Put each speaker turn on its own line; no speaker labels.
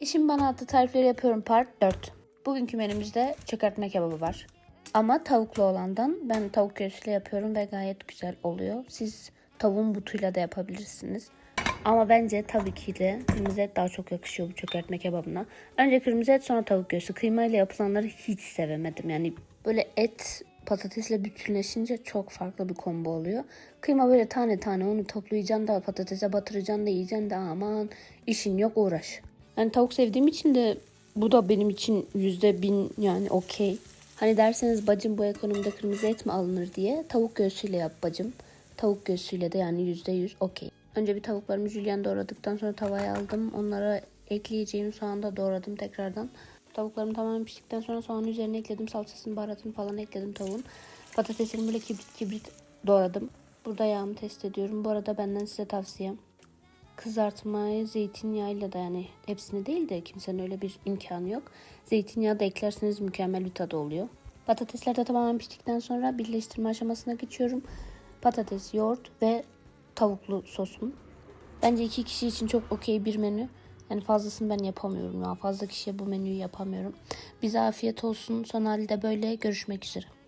İşim bana adlı tarifleri yapıyorum part 4. Bugünkü menümüzde çökertme kebabı var. Ama tavuklu olandan ben tavuk göğsüyle yapıyorum ve gayet güzel oluyor. Siz tavuğun butuyla da yapabilirsiniz. Ama bence tabii ki de kırmızı et daha çok yakışıyor bu çökertme kebabına. Önce kırmızı et sonra tavuk göğsü. Kıymayla yapılanları hiç sevemedim. Yani böyle et patatesle bütünleşince çok farklı bir combo oluyor. Kıyma böyle tane tane onu toplayacaksın da patatese batıracaksın da yiyeceksin de aman işin yok uğraş. Yani tavuk sevdiğim için de bu da benim için yüzde bin yani okey. Hani derseniz bacım bu ekonomide kırmızı et mi alınır diye tavuk göğsüyle yap bacım. Tavuk göğsüyle de yani yüzde yüz okey. Önce bir tavuklarımı jülyen doğradıktan sonra tavaya aldım. Onlara ekleyeceğim soğanı da doğradım tekrardan. Tavuklarım tamamen piştikten sonra soğanın üzerine ekledim. Salçasını, baharatını falan ekledim tavuğun. Patatesini böyle kibrit kibrit doğradım. Burada yağımı test ediyorum. Bu arada benden size tavsiyem. Kızartmayı zeytinyağıyla da yani hepsini değil de kimsenin öyle bir imkanı yok. Zeytinyağı da eklerseniz mükemmel bir tadı oluyor. Patatesler de tamamen piştikten sonra birleştirme aşamasına geçiyorum. Patates, yoğurt ve tavuklu sosum. Bence iki kişi için çok okey bir menü. Yani fazlasını ben yapamıyorum ya. Fazla kişiye bu menüyü yapamıyorum. Bize afiyet olsun. Son halde böyle görüşmek üzere.